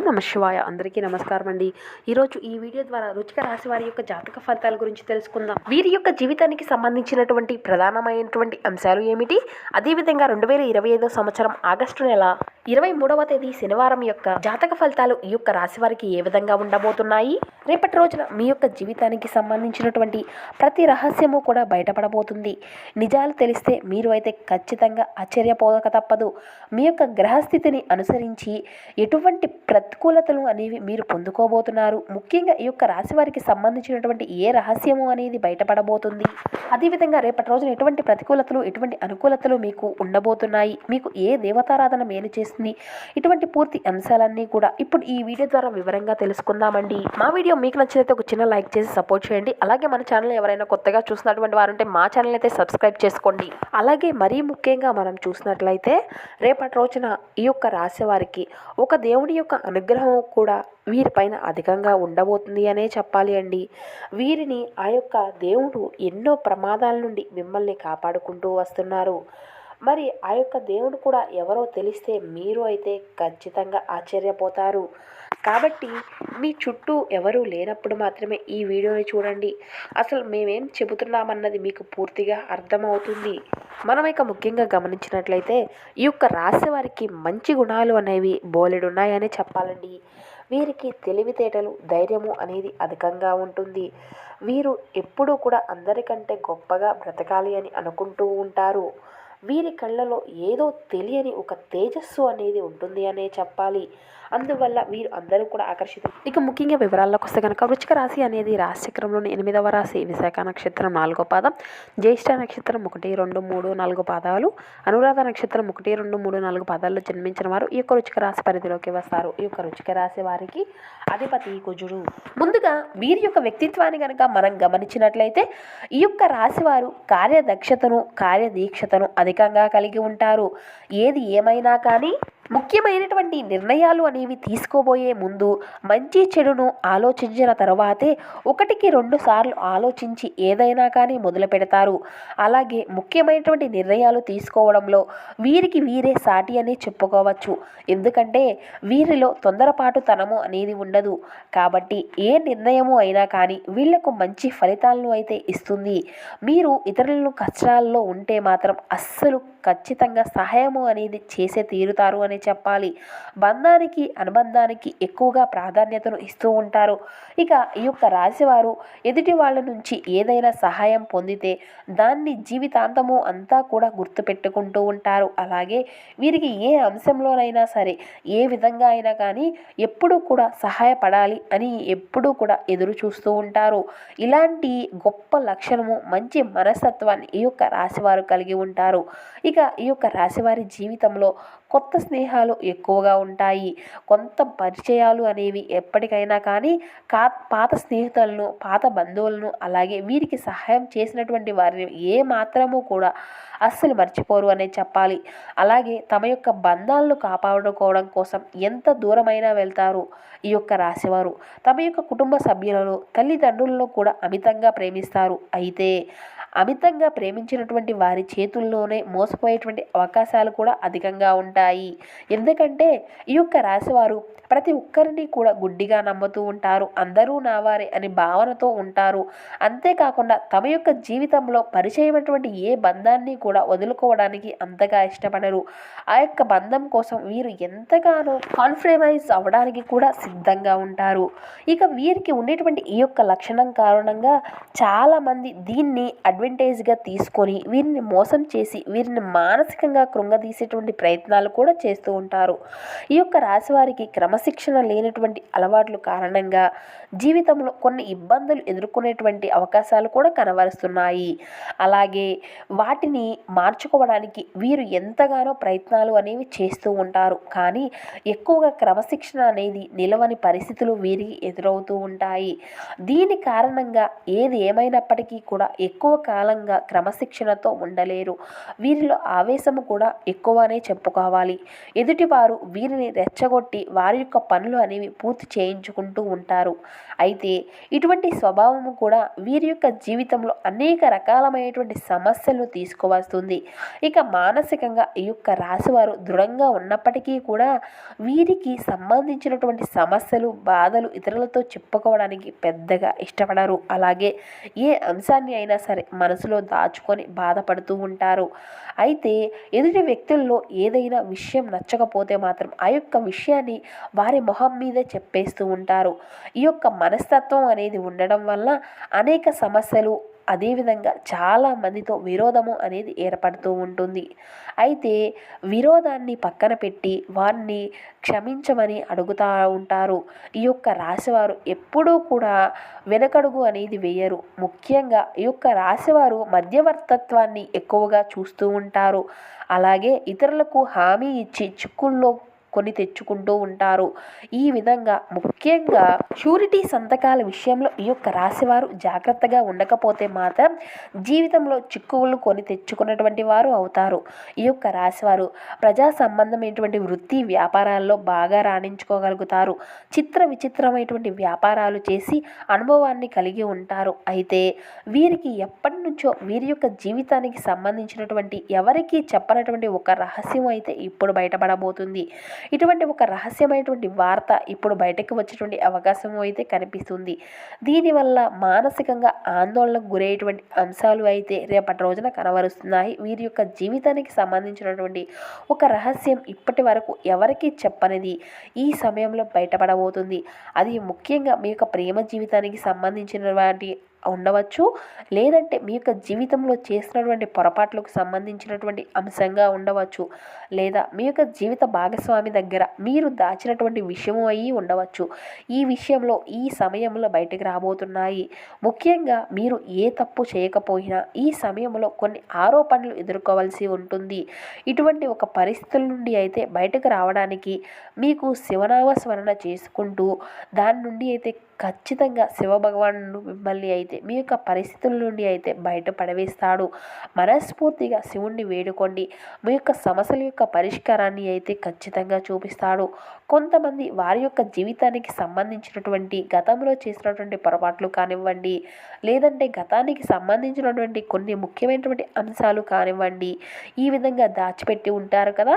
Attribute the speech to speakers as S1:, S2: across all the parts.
S1: ఓం నమ శివాయ. అందరికీ నమస్కారం అండి ఈరోజు ఈ వీడియో ద్వారా రుచిక రాశి వారి యొక్క జాతక ఫలితాల గురించి తెలుసుకుందాం. వీరి యొక్క జీవితానికి సంబంధించినటువంటి ప్రధానమైనటువంటి అంశాలు ఏమిటి? అదేవిధంగా రెండు వేల ఇరవై ఐదో సంవత్సరం ఆగస్టు నెల ఇరవై మూడవ తేదీ శనివారం యొక్క జాతక ఫలితాలు ఈ యొక్క రాశి వారికి ఏ విధంగా ఉండబోతున్నాయి? రేపటి రోజున మీ యొక్క జీవితానికి సంబంధించినటువంటి ప్రతి రహస్యము కూడా బయటపడబోతుంది. నిజాలు తెలిస్తే మీరు అయితే ఖచ్చితంగా ఆశ్చర్యపోదక తప్పదు. మీ యొక్క గ్రహస్థితిని అనుసరించి ఎటువంటి ప్రతికూలతలు అనేవి మీరు పొందుకోబోతున్నారు. ముఖ్యంగా ఈ యొక్క రాశి వారికి సంబంధించినటువంటి ఏ రహస్యము అనేది బయటపడబోతుంది? అదేవిధంగా రేపటి రోజున ఎటువంటి ప్రతికూలతలు ఎటువంటి అనుకూలతలు మీకు ఉండబోతున్నాయి? మీకు ఏ దేవతారాధన మేలు చేస్తుంది ఇటువంటి పూర్తి అంశాలన్నీ కూడా ఇప్పుడు ఈ వీడియో ద్వారా వివరంగా తెలుసుకుందామండి. మా వీడియో మీకు నచ్చినైతే ఒక చిన్న లైక్ చేసి సపోర్ట్ చేయండి. అలాగే మన ఛానల్ ఎవరైనా కొత్తగా చూసినటువంటి వారు ఉంటే మా ఛానల్ అయితే సబ్స్క్రైబ్ చేసుకోండి. అలాగే మరీ ముఖ్యంగా మనం చూసినట్లయితే రేపటి రోజున ఈ యొక్క రాశి వారికి ఒక దేవుడి యొక్క అనుగ్రహం కూడా వీరిపైన అధికంగా ఉండబోతుంది అనే చెప్పాలి అండి. వీరిని ఆ యొక్క దేవుడు ఎన్నో ప్రమాదాల నుండి మిమ్మల్ని కాపాడుకుంటూ వస్తున్నారు. మరి ఆ యొక్క దేవుడు కూడా ఎవరో తెలిస్తే మీరు అయితే ఖచ్చితంగా ఆశ్చర్యపోతారు. కాబట్టి మీ చుట్టూ ఎవరూ లేనప్పుడు మాత్రమే ఈ వీడియోని చూడండి. అసలు మేమేం చెబుతున్నామన్నది మీకు పూర్తిగా అర్థమవుతుంది. మనం ఇక ముఖ్యంగా గమనించినట్లయితే ఈ యొక్క రాశి వారికి మంచి గుణాలు అనేవి బోలెడున్నాయని చెప్పాలండి. వీరికి తెలివితేటలు ధైర్యము అనేది అధికంగా ఉంటుంది. వీరు ఎప్పుడూ కూడా అందరికంటే గొప్పగా బ్రతకాలి అని అనుకుంటూ ఉంటారు. వీరి కళ్ళలో ఏదో తెలియని ఒక తేజస్సు అనేది ఉంటుంది అనే చెప్పాలి. అందువల్ల వీరు అందరూ కూడా ఆకర్షితులు. ఇక ముఖ్యంగా వివరాల్లోకి వస్తే కనుక వృచ్చిక రాశి అనేది రాశిచక్రంలోని ఎనిమిదవ రాశి విశాఖ నక్షత్రం నాలుగో పాదం జ్యేష్ఠ నక్షత్రం ఒకటి రెండు మూడు నాలుగు పాదాలు అనురాధ నక్షత్రం ఒకటి రెండు మూడు నాలుగు పాదాల్లో జన్మించిన వారు ఈ యొక్క రుచిక రాశి పరిధిలోకి వస్తారు. ఈ యొక్క రుచిక రాశి వారికి అధిపతి కుజుడు. ముందుగా వీరి యొక్క వ్యక్తిత్వాన్ని కనుక మనం గమనించినట్లయితే ఈ యొక్క రాశి వారు కార్యదక్షతను కార్యదీక్షతను అధికంగా కలిగి ఉంటారు. ఏది ఏమైనా కానీ ముఖ్యమైనటువంటి నిర్ణయాలు అనేవి తీసుకోబోయే ముందు మంచి చెడును ఆలోచించిన తర్వాతే ఒకటికి రెండు సార్లు ఆలోచించి ఏదైనా కానీ మొదలు పెడతారు. అలాగే ముఖ్యమైనటువంటి నిర్ణయాలు తీసుకోవడంలో వీరికి వీరే సాటి అని చెప్పుకోవచ్చు. ఎందుకంటే వీరిలో తొందరపాటుతనము అనేది ఉండదు. కాబట్టి ఏ నిర్ణయము అయినా కానీ వీళ్ళకు మంచి ఫలితాలను అయితే ఇస్తుంది. మీరు ఇతరులను కష్టాల్లో ఉంటే మాత్రం అస్సలు ఖచ్చితంగా సహాయము అనేది చేసే తీరుతారు అని చెప్పాలి. బంధానికి అనుబంధానికి ఎక్కువగా ప్రాధాన్యతను ఇస్తూ ఉంటారు. ఇక ఈ యొక్క రాశివారు ఎదుటి వాళ్ళ నుంచి ఏదైనా సహాయం పొందితే దాన్ని జీవితాంతము అంతా కూడా గుర్తుపెట్టుకుంటూ ఉంటారు. అలాగే వీరికి ఏ అంశంలోనైనా సరే ఏ విధంగా అయినా కానీ ఎప్పుడూ కూడా సహాయపడాలి అని ఎప్పుడూ కూడా ఎదురు చూస్తూ ఉంటారు. ఇలాంటి గొప్ప లక్షణము మంచి మనస్తత్వాన్ని ఈ యొక్క రాశివారు కలిగి ఉంటారు. ఇక ఈ యొక్క రాశివారి జీవితంలో కొత్త స్నేహాలు ఎక్కువగా ఉంటాయి. కొంత పరిచయాలు అనేవి ఎప్పటికైనా కానీ కా పాత స్నేహితులను పాత బంధువులను అలాగే వీరికి సహాయం చేసినటువంటి వారిని ఏ మాత్రము కూడా అస్సలు మర్చిపోరు అనే చెప్పాలి. అలాగే తమ యొక్క బంధాలను కాపాడుకోవడం కోసం ఎంత దూరమైనా వెళ్తారు ఈ యొక్క రాశివారు. తమ యొక్క కుటుంబ సభ్యులను తల్లిదండ్రులను కూడా అమితంగా ప్రేమిస్తారు. అయితే అమితంగా ప్రేమించినటువంటి వారి చేతుల్లోనే మోసపోయేటువంటి అవకాశాలు కూడా అధికంగా ఉంటాయి. ఉంటాయి. ఎందుకంటే ఈ యొక్క రాశివారు ప్రతి ఒక్కరిని కూడా గుడ్డిగా నమ్ముతూ ఉంటారు. అందరూ నా వారే అని భావనతో ఉంటారు. అంతేకాకుండా తమ యొక్క జీవితంలో పరిచయమైనటువంటి ఏ బంధాన్ని కూడా వదులుకోవడానికి అంతగా ఇష్టపడరు. ఆ యొక్క బంధం కోసం వీరు ఎంతగానో కాన్ఫ్రమైజ్ అవ్వడానికి కూడా సిద్ధంగా ఉంటారు. ఇక వీరికి ఉండేటువంటి ఈ యొక్క లక్షణం కారణంగా చాలామంది దీన్ని అడ్వాంటేజ్గా తీసుకొని వీరిని మోసం చేసి వీరిని మానసికంగా కృంగదీసేటువంటి ప్రయత్నాలు కూడా చేస్తూ ఉంటారు. ఈ యొక్క రాశి వారికి క్రమశిక్షణ లేనటువంటి అలవాట్లు కారణంగా జీవితంలో కొన్ని ఇబ్బందులు ఎదుర్కొనేటువంటి అవకాశాలు కూడా కనబరుస్తున్నాయి. అలాగే వాటిని మార్చుకోవడానికి వీరు ఎంతగానో ప్రయత్నాలు అనేవి చేస్తూ ఉంటారు. కానీ ఎక్కువగా క్రమశిక్షణ అనేది నిలవని పరిస్థితులు వీరికి ఎదురవుతూ ఉంటాయి. దీని కారణంగా ఏది ఏమైనప్పటికీ కూడా ఎక్కువ కాలంగా క్రమశిక్షణతో ఉండలేరు. వీరిలో ఆవేశము కూడా ఎక్కువనే చెప్పుకోవాలి. ఎదుటివారు వీరిని రెచ్చగొట్టి వారి యొక్క పనులు అనేవి పూర్తి చేయించుకుంటూ ఉంటారు. అయితే ఇటువంటి స్వభావము కూడా వీరి యొక్క జీవితంలో అనేక రకాలమైనటువంటి సమస్యలు తీసుకువస్తుంది. ఇక మానసికంగా ఈ యొక్క రాశివారు దృఢంగా ఉన్నప్పటికీ కూడా వీరికి సంబంధించినటువంటి సమస్యలు బాధలు ఇతరులతో చెప్పుకోవడానికి పెద్దగా ఇష్టపడరు. అలాగే ఏ అంశాన్ని అయినా సరే మనసులో దాచుకొని బాధపడుతూ ఉంటారు. అయితే ఎదుటి వ్యక్తుల్లో ఏదైనా విషయం నచ్చకపోతే మాత్రం ఆ యొక్క విషయాన్ని వారి మొహం మీదే చెప్పేస్తూ ఉంటారు. ఈ యొక్క మనస్తత్వం అనేది ఉండడం వల్ల అనేక సమస్యలు అదేవిధంగా చాలా మందితో విరోధము అనేది ఏర్పడుతూ ఉంటుంది. అయితే విరోధాన్ని పక్కన పెట్టి వారిని క్షమించమని అడుగుతూ ఉంటారు. ఈ యొక్క రాశివారు ఎప్పుడూ కూడా వెనకడుగు అనేది వేయరు. ముఖ్యంగా ఈ యొక్క రాశివారు మధ్యవర్తత్వాన్ని ఎక్కువగా చూస్తూ ఉంటారు. అలాగే ఇతరులకు హామీ ఇచ్చి చిక్కుల్లో కొని తెచ్చుకుంటూ ఉంటారు. ఈ విధంగా ముఖ్యంగా షూరిటీ సంతకాల విషయంలో ఈ యొక్క రాశివారు జాగ్రత్తగా ఉండకపోతే మాత్రం జీవితంలో చిక్కువులు కొని తెచ్చుకున్నటువంటి వారు అవుతారు. ఈ యొక్క రాశివారు ప్రజా సంబంధమైనటువంటి వృత్తి వ్యాపారాల్లో బాగా రాణించుకోగలుగుతారు. చిత్ర విచిత్రమైనటువంటి వ్యాపారాలు చేసి అనుభవాన్ని కలిగి ఉంటారు. అయితే వీరికి ఎప్పటి నుంచో వీరి యొక్క జీవితానికి సంబంధించినటువంటి ఎవరికీ చెప్పనటువంటి ఒక రహస్యం అయితే ఇప్పుడు బయటపడబోతుంది. ఇటువంటి ఒక రహస్యమైనటువంటి వార్త ఇప్పుడు బయటకు వచ్చేటువంటి అవకాశం అయితే కనిపిస్తుంది. దీనివల్ల మానసికంగా ఆందోళనకు గురయ్యేటువంటి అంశాలు అయితే రేపటి రోజున కనబరుస్తున్నాయి. వీరి యొక్క జీవితానికి సంబంధించినటువంటి ఒక రహస్యం ఇప్పటి వరకు ఎవరికి చెప్పనిది ఈ సమయంలో బయటపడబోతుంది. అది ముఖ్యంగా మీ యొక్క ప్రేమ జీవితానికి సంబంధించినటువంటి ఉండవచ్చు. లేదంటే మీ యొక్క జీవితంలో చేసినటువంటి పొరపాట్లకు సంబంధించినటువంటి అంశంగా ఉండవచ్చు. లేదా మీ యొక్క జీవిత భాగస్వామి దగ్గర మీరు దాచినటువంటి విషయము అయ్యి ఉండవచ్చు. ఈ విషయంలో ఈ సమయంలో బయటకు రాబోతున్నాయి. ముఖ్యంగా మీరు ఏ తప్పు చేయకపోయినా ఈ సమయంలో కొన్ని ఆరోపణలు ఎదుర్కోవాల్సి ఉంటుంది. ఇటువంటి ఒక పరిస్థితుల నుండి అయితే బయటకు రావడానికి మీకు శివనామ స్మరణ చేసుకుంటూ దాని నుండి అయితే ఖచ్చితంగా శివభగవానుడు మిమ్మల్ని అయితే మీ యొక్క పరిస్థితుల నుండి అయితే బయట పడవేస్తాడు మనస్ఫూర్తిగా శివుణ్ణి వేడుకోండి. మీ యొక్క సమస్యల యొక్క పరిష్కారాన్ని అయితే ఖచ్చితంగా చూపిస్తాడు. కొంతమంది వారి యొక్క జీవితానికి సంబంధించినటువంటి గతంలో చేసినటువంటి పొరపాట్లు కానివ్వండి లేదంటే గతానికి సంబంధించినటువంటి కొన్ని ముఖ్యమైనటువంటి అంశాలు కానివ్వండి ఈ విధంగా దాచిపెట్టి ఉంటారు కదా.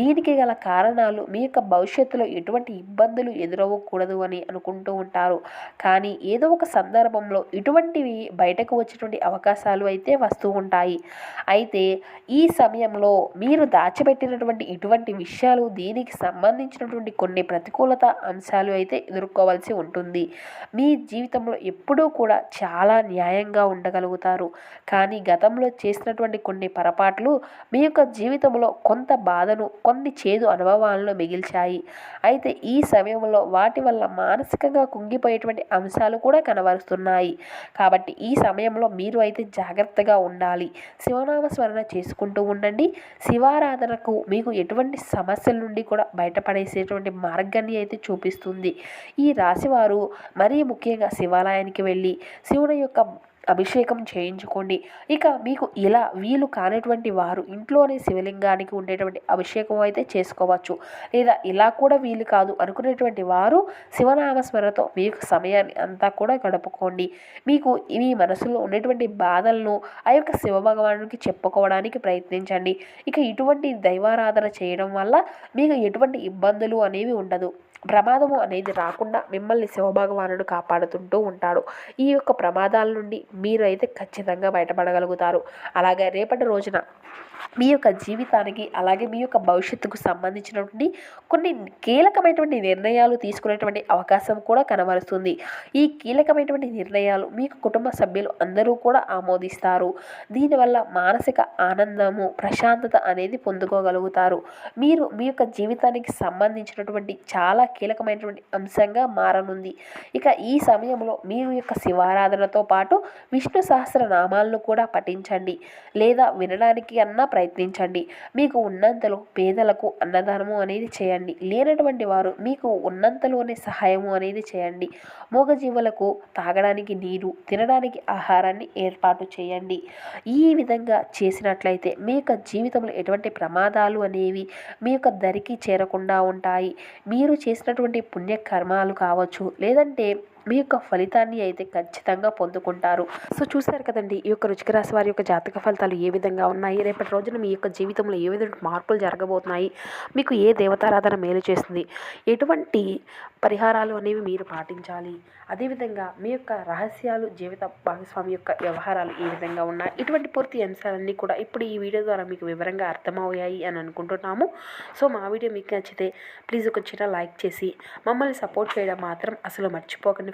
S1: దీనికి గల కారణాలు మీ యొక్క భవిష్యత్తులో ఎటువంటి ఇబ్బందులు ఎదురవ్వకూడదు అని అనుకుంటూ ఉంటారు. కానీ ఏదో ఒక సందర్భంలో ఇటువంటివి బయటకు వచ్చేటువంటి అవకాశాలు అయితే వస్తూ ఉంటాయి. అయితే ఈ సమయంలో మీరు దాచిపెట్టినటువంటి ఇటువంటి విషయాలు దీనికి సంబంధించినటువంటి కొన్ని ప్రతికూలత అంశాలు అయితే ఎదుర్కోవాల్సి ఉంటుంది. మీ జీవితంలో ఎప్పుడూ కూడా చాలా న్యాయంగా ఉండగలుగుతారు. కానీ గతంలో చేసినటువంటి కొన్ని పొరపాట్లు మీ యొక్క జీవితంలో కొంత బాధను కొన్ని చేదు అనుభవాలను మిగిల్చాయి. అయితే ఈ సమయంలో వాటి వల్ల మానసికంగా కుంగిపోయి కుంగిపోయేటువంటి అంశాలు కూడా కనబరుస్తున్నాయి. కాబట్టి ఈ సమయంలో మీరు అయితే జాగ్రత్తగా ఉండాలి. శివనామ స్మరణ చేసుకుంటూ ఉండండి. శివారాధనకు మీకు ఎటువంటి సమస్యల నుండి కూడా బయటపడేసేటువంటి మార్గాన్ని అయితే చూపిస్తుంది. ఈ రాశివారు మరీ ముఖ్యంగా శివాలయానికి వెళ్ళి శివుని యొక్క అభిషేకం చేయించుకోండి. ఇక మీకు ఇలా వీలు కానటువంటి వారు ఇంట్లోనే శివలింగానికి ఉండేటువంటి అభిషేకం అయితే చేసుకోవచ్చు. లేదా ఇలా కూడా వీలు కాదు అనుకునేటువంటి వారు శివనామస్మరణతో మీకు సమయాన్ని అంతా కూడా గడుపుకోండి. మీకు మీ మనసులో ఉండేటువంటి బాధలను ఆ యొక్క శివ భగవానుడికి చెప్పుకోవడానికి ప్రయత్నించండి. ఇక ఇటువంటి దైవారాధన చేయడం వల్ల మీకు ఎటువంటి ఇబ్బందులు అనేవి ఉండదు. ప్రమాదము అనేది రాకుండా మిమ్మల్ని శివభగవానుడు కాపాడుతుంటూ ఉంటాడు. ఈ యొక్క ప్రమాదాల నుండి మీరు అయితే ఖచ్చితంగా బయటపడగలుగుతారు. అలాగే రేపటి రోజున మీ యొక్క జీవితానికి అలాగే మీ యొక్క భవిష్యత్తుకు సంబంధించినటువంటి కొన్ని కీలకమైనటువంటి నిర్ణయాలు తీసుకునేటువంటి అవకాశం కూడా కనబరుస్తుంది. ఈ కీలకమైనటువంటి నిర్ణయాలు మీ కుటుంబ సభ్యులు అందరూ కూడా ఆమోదిస్తారు. దీనివల్ల మానసిక ఆనందము ప్రశాంతత అనేది పొందుకోగలుగుతారు. మీరు మీ యొక్క జీవితానికి సంబంధించినటువంటి చాలా కీలకమైనటువంటి అంశంగా మారనుంది. ఇక ఈ సమయంలో మీరు యొక్క శివారాధనతో పాటు విష్ణు సహస్రనామాలను కూడా పఠించండి. లేదా వినడానికి అన్నా ప్రయత్నించండి. మీకు ఉన్నంతలో పేదలకు అన్నదానము అనేది చేయండి. లేనటువంటి వారు మీకు ఉన్నంతలోనే సహాయము అనేది చేయండి. మూగజీవులకు తాగడానికి నీరు తినడానికి ఆహారాన్ని ఏర్పాటు చేయండి. ఈ విధంగా చేసినట్లయితే మీ యొక్క జీవితంలో ఎటువంటి ప్రమాదాలు అనేవి మీ యొక్క దరికి చేరకుండా ఉంటాయి. మీరు చేసిన చేసినటువంటి పుణ్యకర్మాలు కావచ్చు లేదంటే మీ యొక్క ఫలితాన్ని అయితే ఖచ్చితంగా పొందుకుంటారు. సో చూసారు కదండి ఈ యొక్క రుచిక రాశి వారి యొక్క జాతక ఫలితాలు ఏ విధంగా ఉన్నాయి? రేపటి రోజున మీ యొక్క జీవితంలో ఏ విధంగా మార్పులు జరగబోతున్నాయి? మీకు ఏ దేవతారాధన మేలు చేస్తుంది? ఎటువంటి పరిహారాలు అనేవి మీరు పాటించాలి? అదేవిధంగా మీ యొక్క రహస్యాలు జీవిత భాగస్వామి యొక్క వ్యవహారాలు ఏ విధంగా ఉన్నాయి? ఇటువంటి పూర్తి అంశాలన్నీ కూడా ఇప్పుడు ఈ వీడియో ద్వారా మీకు వివరంగా అర్థమయ్యాయి అని అనుకుంటున్నాము. సో మా వీడియో మీకు నచ్చితే ప్లీజ్ ఒక చిన్న లైక్ చేసి మమ్మల్ని సపోర్ట్ చేయడం మాత్రం అసలు మర్చిపోకండి